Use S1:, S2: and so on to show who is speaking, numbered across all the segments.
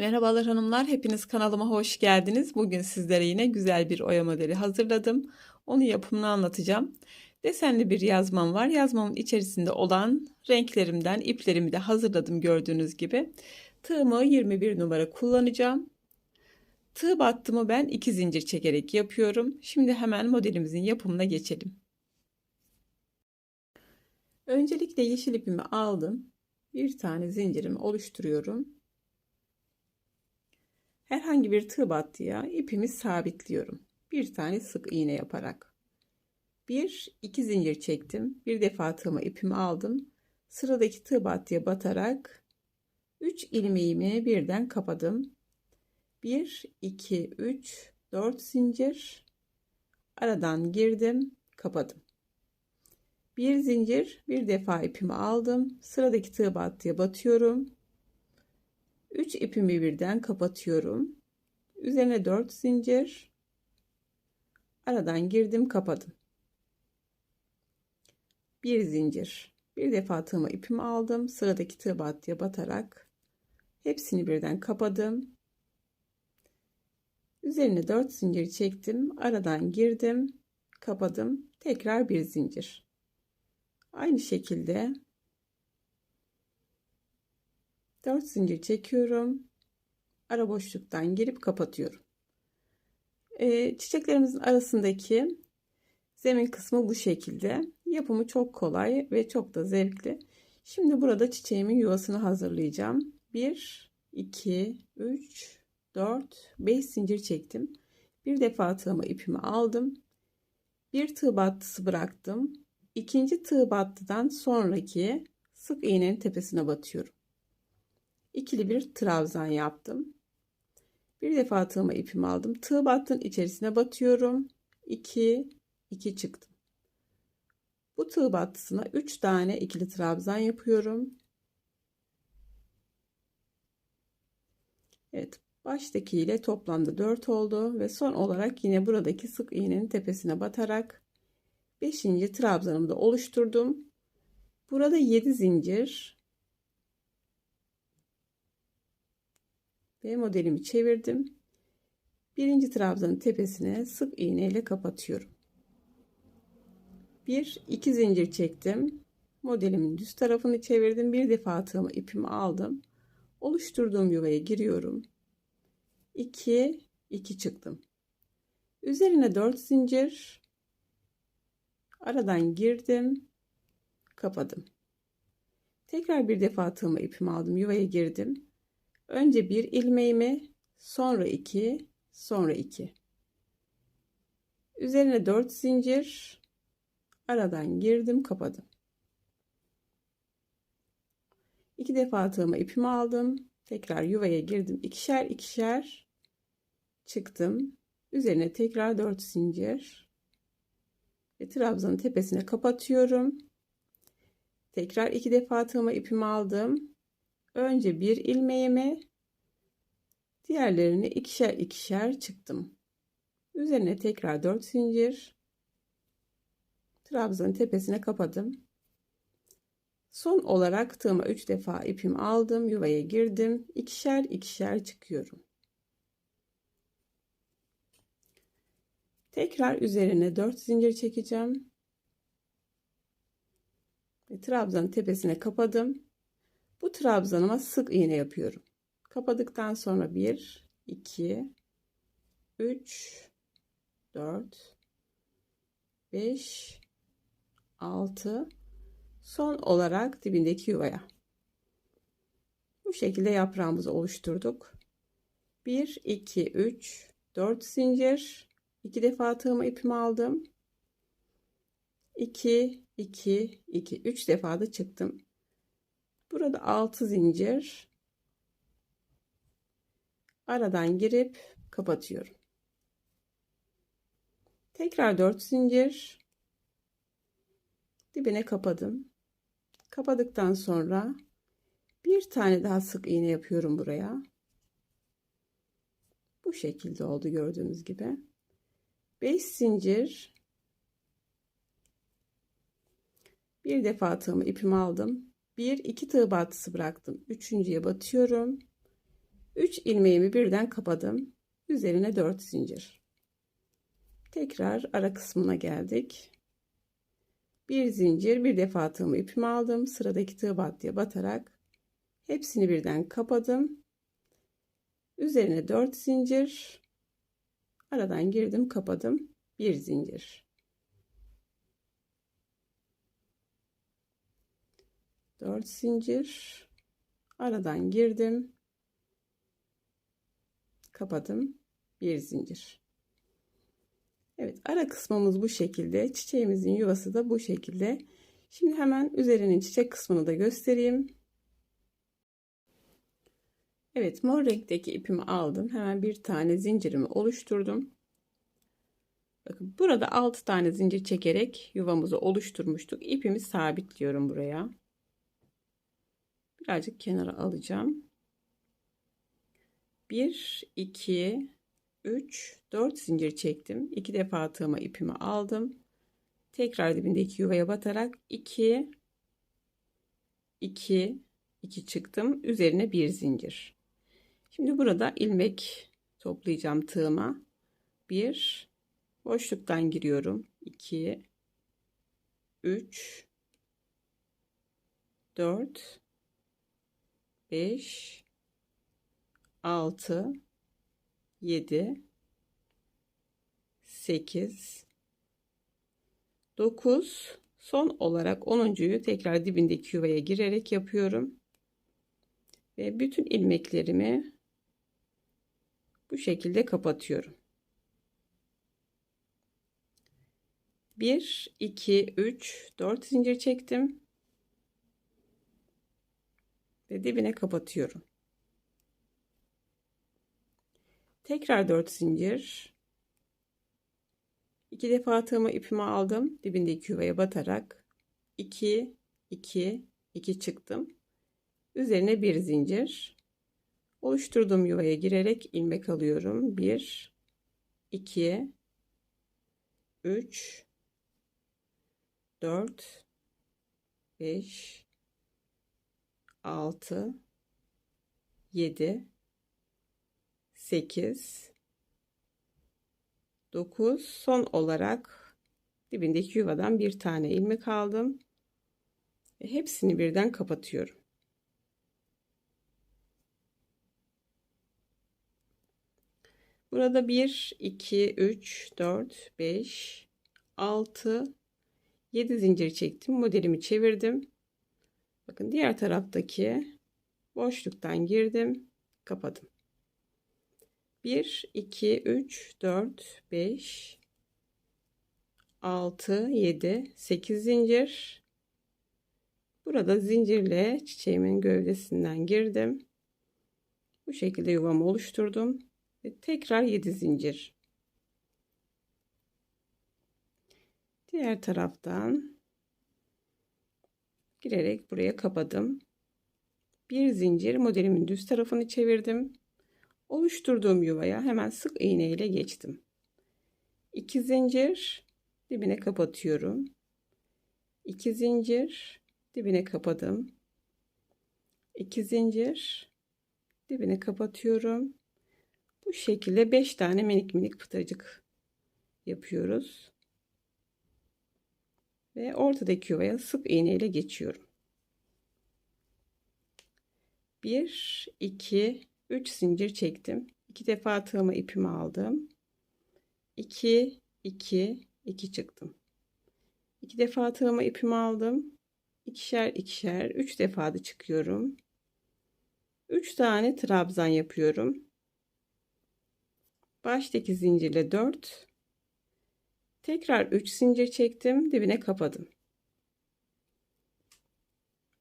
S1: Merhabalar hanımlar, hepiniz kanalıma hoş geldiniz. Bugün sizlere yine güzel bir oya modeli hazırladım. Onun yapımını anlatacağım. Desenli bir yazmam var. Yazmamın içerisinde olan renklerimden iplerimi de hazırladım gördüğünüz gibi. Tığımı 21 numara kullanacağım. Tığ battımı ben 2 zincir çekerek yapıyorum. Şimdi hemen modelimizin yapımına geçelim. Öncelikle yeşil ipimi aldım. Bir tane zincirimi oluşturuyorum herhangi bir tığ battıya ipimi sabitliyorum. Bir tane sık iğne yaparak. Bir, iki zincir çektim. Bir defa tığıma ipimi aldım. Sıradaki tığ battıya batarak 3 ilmeğimi birden kapadım. 1, 2, 3, 4 zincir. Aradan girdim, kapadım. Bir zincir, bir defa ipimi aldım. Sıradaki tığ battıya batıyorum. 3 ipimi birden kapatıyorum. Üzerine 4 zincir. Aradan girdim, kapadım. Bir zincir. Bir defa tığıma ipimi aldım. Sıradaki tığ battıya batarak hepsini birden kapadım. Üzerine 4 zincir çektim. Aradan girdim, kapadım. Tekrar bir zincir. Aynı şekilde 4 zincir çekiyorum. Ara boşluktan girip kapatıyorum. Ee, çiçeklerimizin arasındaki zemin kısmı bu şekilde. Yapımı çok kolay ve çok da zevkli. Şimdi burada çiçeğimin yuvasını hazırlayacağım. 1, 2, 3, 4, 5 zincir çektim. Bir defa tığıma ipimi aldım. Bir tığ battısı bıraktım. İkinci tığ battıdan sonraki sık iğnenin tepesine batıyorum ikili bir trabzan yaptım. Bir defa tığıma ipimi aldım. Tığ battın içerisine batıyorum. 2 2 çıktım. Bu tığ battısına 3 tane ikili trabzan yapıyorum. Evet, baştaki ile toplamda 4 oldu ve son olarak yine buradaki sık iğnenin tepesine batarak 5. trabzanımı da oluşturdum. Burada 7 zincir ve modelimi çevirdim. Birinci trabzanın tepesine sık iğne ile kapatıyorum. Bir iki zincir çektim. Modelimin düz tarafını çevirdim. Bir defa tığımı ipimi aldım. Oluşturduğum yuvaya giriyorum. 2 2 çıktım. Üzerine 4 zincir aradan girdim. Kapadım. Tekrar bir defa tığımı ipimi aldım. Yuvaya girdim. Önce bir ilmeğimi, sonra iki, sonra iki. Üzerine dört zincir, aradan girdim, kapadım. İki defa tığıma ipimi aldım. Tekrar yuvaya girdim. ikişer ikişer çıktım. Üzerine tekrar dört zincir ve trabzanın tepesine kapatıyorum. Tekrar iki defa tığıma ipimi aldım önce bir ilmeğimi diğerlerini ikişer ikişer çıktım. Üzerine tekrar 4 zincir trabzanın tepesine kapadım. Son olarak tığıma 3 defa ipimi aldım, yuvaya girdim. ikişer ikişer çıkıyorum. Tekrar üzerine 4 zincir çekeceğim. Ve trabzanın tepesine kapadım. Bu trabzanıma sık iğne yapıyorum. Kapadıktan sonra 1, 2, 3, 4, 5, 6, son olarak dibindeki yuvaya. Bu şekilde yaprağımızı oluşturduk. 1, 2, 3, 4 zincir. 2 defa tığımı ipimi aldım. 2, 2, 2, 3 defa da çıktım. Burada 6 zincir aradan girip kapatıyorum. Tekrar 4 zincir dibine kapadım. Kapadıktan sonra bir tane daha sık iğne yapıyorum buraya. Bu şekilde oldu gördüğünüz gibi. 5 zincir bir defa tığımı ipimi aldım. 1 2 tığ batısı bıraktım. Üçüncüye batıyorum. 3 ilmeğimi birden kapadım. Üzerine 4 zincir. Tekrar ara kısmına geldik. Bir zincir, bir defa tığımı ipimi aldım. Sıradaki tığ battıya batarak hepsini birden kapadım. Üzerine 4 zincir. Aradan girdim, kapadım. Bir zincir. 4 zincir. Aradan girdim. Kapadım. Bir zincir. Evet ara kısmımız bu şekilde. Çiçeğimizin yuvası da bu şekilde. Şimdi hemen üzerinin çiçek kısmını da göstereyim. Evet mor renkteki ipimi aldım. Hemen bir tane zincirimi oluşturdum. Bakın burada 6 tane zincir çekerek yuvamızı oluşturmuştuk. İpimi sabitliyorum buraya. Birazcık kenara alacağım. 1 2 3 4 zincir çektim. 2 defa tığıma ipimi aldım. Tekrar dibindeki yuvaya batarak 2 2 2 çıktım. Üzerine bir zincir. Şimdi burada ilmek toplayacağım tığıma. 1 boşluktan giriyorum. 2 3 4 5 6 7 8 9 son olarak 10.yu tekrar dibindeki yuvaya girerek yapıyorum. Ve bütün ilmeklerimi bu şekilde kapatıyorum. 1 2 3 4 zincir çektim. Ve dibine kapatıyorum. Tekrar 4 zincir. 2 defa tığımı ipimi aldım. Dibindeki yuvaya batarak 2 2 2 çıktım. Üzerine bir zincir. Oluşturduğum yuvaya girerek ilmek alıyorum. 1 2 3 4 5 6 7 8 9 son olarak dibindeki yuvadan bir tane ilmek aldım. Ve hepsini birden kapatıyorum. Burada 1 2 3 4 5 6 7 zincir çektim. Modelimi çevirdim bakın diğer taraftaki boşluktan girdim kapadım. 1 2 3 4 5 6 7 8 zincir. Burada zincirle çiçeğimin gövdesinden girdim. Bu şekilde yuvamı oluşturdum ve tekrar 7 zincir. Diğer taraftan girerek buraya kapadım bir zincir modelimin düz tarafını çevirdim oluşturduğum yuvaya hemen sık iğne ile geçtim. 2 zincir dibine kapatıyorum. 2 zincir dibine kapadım. 2 zincir dibine kapatıyorum. Bu şekilde 5 tane minik minik pıtırcık yapıyoruz. Ve ortadaki yuvaya sık iğne ile geçiyorum. 1 2 3 zincir çektim. 2 defa tığımı ipimi aldım. 2 2 2 çıktım. 2 defa tığımı ipimi aldım. İkişer ikişer 3 defa da çıkıyorum. 3 tane trabzan yapıyorum. Baştaki zincirle 4 tekrar 3 zincir çektim dibine kapadım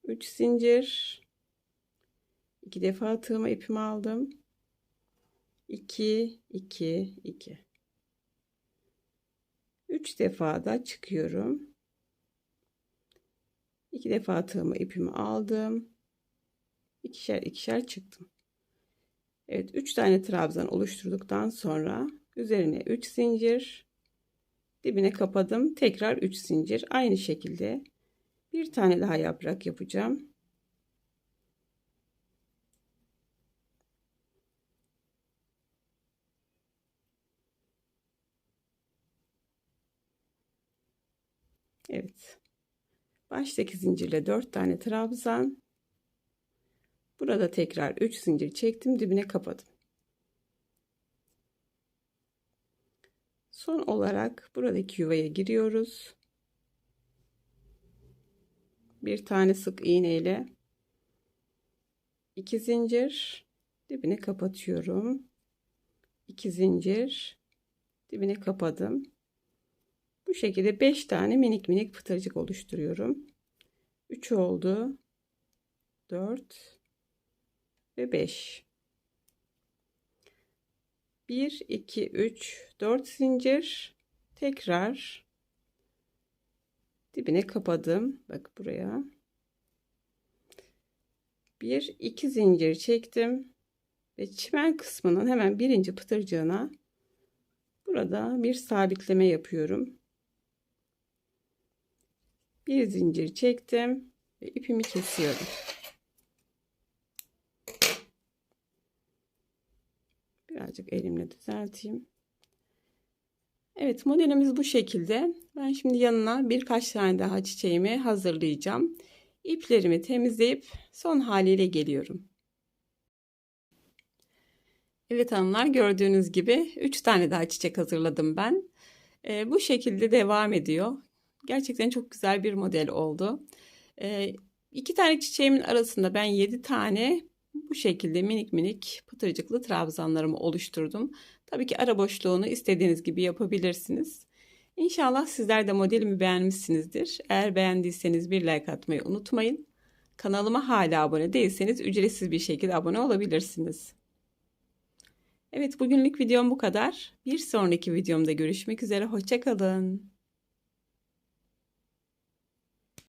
S1: 3 zincir 2 defa tığıma ipimi aldım. 2 2 2 3 defa da çıkıyorum. 2 defa tığıma ipimi aldım. İkişer ikişer çıktım. Evet 3 tane trabzan oluşturduktan sonra üzerine 3 zincir dibine kapadım. Tekrar 3 zincir. Aynı şekilde bir tane daha yaprak yapacağım. Evet. Baştaki zincirle 4 tane trabzan. Burada tekrar 3 zincir çektim. Dibine kapadım. Son olarak buradaki yuvaya giriyoruz. Bir tane sık iğne ile 2 zincir dibini kapatıyorum. 2 zincir dibini kapadım. Bu şekilde 5 tane minik minik pıtırcık oluşturuyorum. 3 oldu. 4 ve 5. 1 2 3 4 zincir tekrar dibine kapadım. Bak buraya. 1 2 zincir çektim ve çimen kısmının hemen birinci pıtırcığına burada bir sabitleme yapıyorum. Bir zincir çektim ve ipimi kesiyorum. Birazcık elimle düzelteyim. Evet modelimiz bu şekilde. Ben şimdi yanına birkaç tane daha çiçeğimi hazırlayacağım. İplerimi temizleyip son haliyle geliyorum. Evet hanımlar gördüğünüz gibi 3 tane daha çiçek hazırladım ben. Ee, bu şekilde devam ediyor. Gerçekten çok güzel bir model oldu. Ee, iki tane çiçeğimin arasında ben 7 tane bu şekilde minik minik pıtırcıklı trabzanlarımı oluşturdum. Tabii ki ara boşluğunu istediğiniz gibi yapabilirsiniz. İnşallah sizler de modelimi beğenmişsinizdir. Eğer beğendiyseniz bir like atmayı unutmayın. Kanalıma hala abone değilseniz ücretsiz bir şekilde abone olabilirsiniz. Evet bugünlük videom bu kadar. Bir sonraki videomda görüşmek üzere. Hoşçakalın.